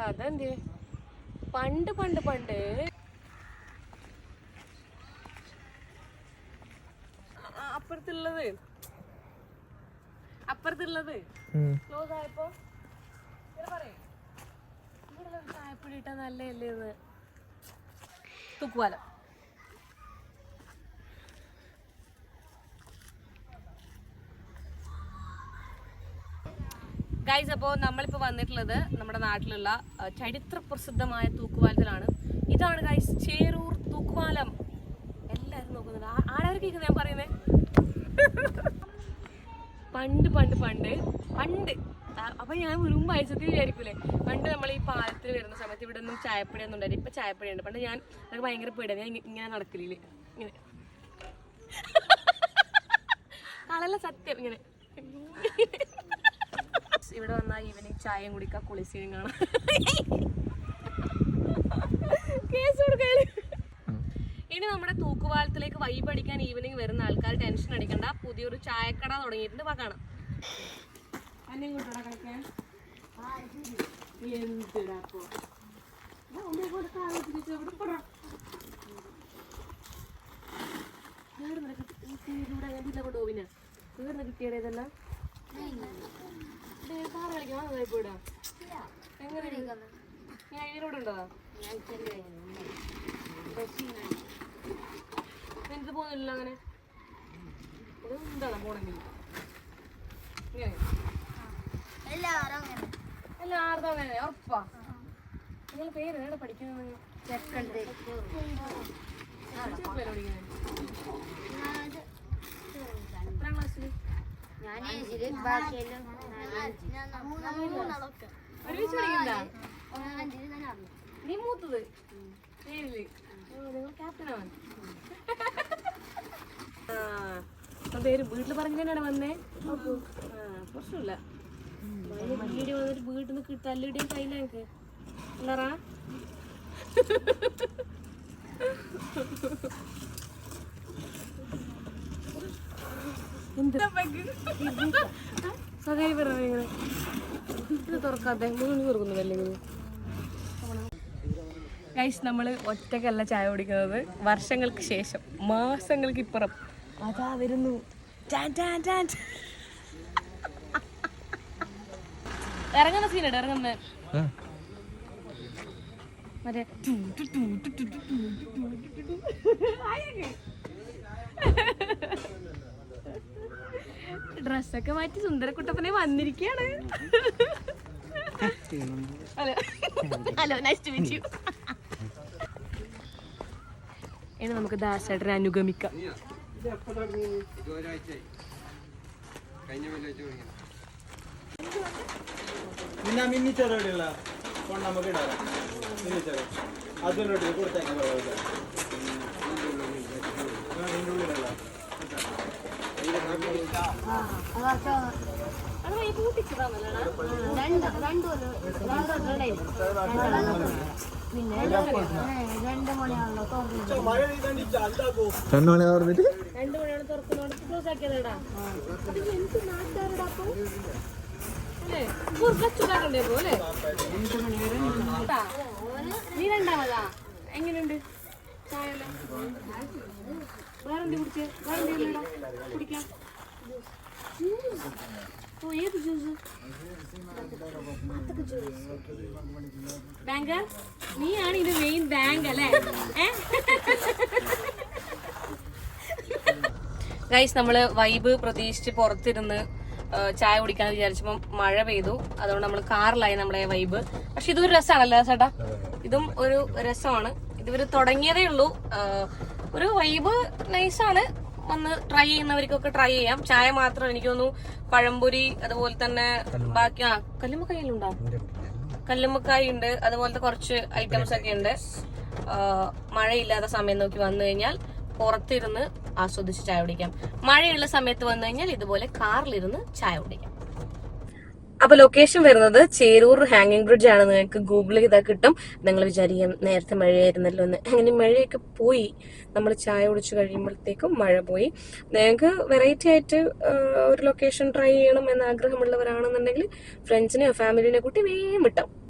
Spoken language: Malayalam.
കഥ എന്ത് പണ്ട് പണ്ട്. പണ്ട് അപ്പുറത്തുള്ളത്. അപ്പുറത്തുള്ളത്. ക്ലോസ് ആയപ്പോ. പറയ്. ഇവിടെ ഒരു ചായപ്പൊടി ഇട്ടാ നല്ലതല്ലേ എന്ന് തൂക്കുവാലം ഗൈസ് അപ്പോൾ നമ്മളിപ്പോൾ വന്നിട്ടുള്ളത് നമ്മുടെ നാട്ടിലുള്ള ചരിത്ര പ്രസിദ്ധമായ തൂക്കുപാലത്തിലാണ് ഇതാണ് ഗൈസ് ചേരൂർ തൂക്കുപാലം എല്ലാവരും നോക്കുന്നുണ്ട് ആ- ആരാരും കേൾക്കുന്നത് ഞാൻ പറയുന്നത് പണ്ട് പണ്ട് പണ്ട് പണ്ട്. അപ്പം ഞാൻ വെറും വയസ്സത്തിൽ വിചാരിക്കൂലേ? പണ്ട് നമ്മൾ ഈ പാലത്തിൽ വരുന്ന സമയത്ത് ഇവിടെ ഒന്നും ചായപ്പൊടി ഒന്നും ഉണ്ടായിരുന്നു ഇപ്പൊ ചായപ്പൊടി ഉണ്ട് പണ്ട് ഞാൻ അതൊക്കെ ഭയങ്കര പേടിയാണ് ഞാൻ ഇങ്ങനെ നടക്കലില്ലേ? ഇങ്ങനെ. കളല്ല സത്യം. ഇങ്ങനെ. ഇവിടെ വന്നാൽ ഈവനിങ് ചായയും കുടിക്കാം കുളിസീനും കാണാം. കേസ് ഇനി നമ്മുടെ തൂക്കുപാലത്തിലേക്ക് വൈബ് അടിക്കാൻ ഈവനിങ് വരുന്ന ആൾക്കാർ ടെൻഷൻ അടിക്കണ്ട. പുതിയൊരു ചായക്കട തുടങ്ങിയിട്ടുണ്ട്. വാ കാണാം. അന്നെയും പക്ഷെ ഞാൻ കാർ കളിക്കാൻ നന്നായി പോയിടാ എങ്ങനെ? ഞാൻ ഇതിലൂടെ ഉണ്ടോ എനിക്ക് പോകുന്നില്ല അങ്ങനെ? എന്താണ് പോണെങ്കിൽ. ഇങ്ങനെ. എല്ലാവർക്കും അങ്ങനെ. ഉറപ്പാ. നിങ്ങൾ പേര് എവിടെ പഠിക്കുന്നത്? എത്രാം ക്ലാസ്സിൽ ഞാൻ ഒരുമിച്ച് പഠിക്കണ്ട നീ മൂത്തത് ഏഴിൽ ക്യാപ്റ്റനാണ് പേര് വീട്ടിൽ പറഞ്ഞാണ് വന്നേ പ്രശ്നമില്ല വീഡിയോ വന്നിട്ട് വീട്ടിൽ നിന്ന് തല്ലിടിയും കയ്യില എനിക്ക് അല്ലറാ എന്ത് പറഞ്ഞു ഇത് തുറക്കാതെ മൂന്ന് ഗൈസ് നമ്മൾ ഒറ്റക്കല്ല ചായ കുടിക്കുന്നത്. വർഷങ്ങൾക്ക് ശേഷം മാസങ്ങൾക്ക് ഇപ്പുറം. അതാ വരുന്നു. ഇറങ്ങുന്ന സീനുണ്ട് ഇറങ്ങുന്ന. മറ്റേ ഡ്രസ്സൊക്കെ മാറ്റി സുന്ദരക്കുട്ടപ്പനെ വന്നിരിക്കുകയാണ് ഹലോ. ഹലോ നൈസ് നമുക്ക് ദാസേട്ടനെ അനുഗമിക്കാം. പിന്നെ ഇടാം. മിന്നിച്ചോറ് അതിലോട്ട് കൊടുത്തേക്കാം. രണ്ട് മണി തുറന്നിട്ട് രണ്ട് മണിയാണ് തുറക്കുന്നോണ്ട് ക്ലോസ് ആക്കിയതാടാ എനിക്ക് നാട്ടുകാരുടെ അപ്പൊ നീ രണ്ടാമതാ എങ്ങനെയുണ്ട് വേറെന്ത് കുടിച്ച്? വേറെന്തെങ്കിലും കുടിക്കാം. ഓ ഏത് ജ്യൂസ് ബാങ്ക് നീയാണ് ഇത് മെയിൻ ബാങ്ക് അല്ലേ? ഗൈസ് നമ്മൾ വൈബ് പ്രതീക്ഷിച്ച് പുറത്തിരുന്ന് ചായ കുടിക്കാൻ വിചാരിച്ചപ്പോൾ മഴ പെയ്തു. അതുകൊണ്ട് നമ്മൾ കാറിലായി നമ്മളെ വൈബ്. പക്ഷെ ഇതൊരു രസമാണല്ലോ ചേട്ടാ? ഇതും ഒരു രസമാണ്. ഇതുവരെ തുടങ്ങിയതേ ഉള്ളൂ. ഒരു വൈബ് നൈസാണ് ഒന്ന് ട്രൈ ചെയ്യുന്നവർക്കൊക്കെ ട്രൈ ചെയ്യാം. ചായ മാത്രം എനിക്ക് തോന്നുന്നു പഴംപൊരി അതുപോലെ തന്നെ ബാക്കി ആ കല്ലുമ്മക്കായലുണ്ടോ? കല്ലുമ്മക്കായി ഉണ്ട് അതുപോലത്തെ കുറച്ച് ഐറ്റംസ് ഒക്കെ ഉണ്ട്. മഴയില്ലാത്ത സമയം നോക്കി വന്നു കഴിഞ്ഞാൽ പുറത്തിരുന്ന് ആസ്വദിച്ച് ചായ കുടിക്കാം. മഴയുള്ള സമയത്ത് വന്നു കഴിഞ്ഞാൽ ഇതുപോലെ കാറിലിരുന്ന് ചായ കുടിക്കാം. അപ്പൊ ലൊക്കേഷൻ വരുന്നത് ചേരൂർ ഹാങ്ങിങ് ബ്രിഡ്ജ് ആണ്. നിങ്ങൾക്ക് ഗൂഗിൾ ചെയ്താൽ കിട്ടും. നിങ്ങൾ വിചാരിക്കും നേരത്തെ മഴയായിരുന്നല്ലോ എന്ന്. അങ്ങനെ മഴയൊക്കെ പോയി. നമ്മൾ ചായ കുടിച്ചു കഴിയുമ്പോഴത്തേക്കും മഴ പോയി. നിങ്ങൾക്ക് വെറൈറ്റി ആയിട്ട് ഒരു ലൊക്കേഷൻ ട്രൈ ചെയ്യണം എന്ന ആഗ്രഹമുള്ളവരാണെന്നുണ്ടെങ്കിൽ ഫ്രണ്ട്സിനെയോ ഫാമിലിനെ കൂട്ടി വേഗം വിട്ടാം.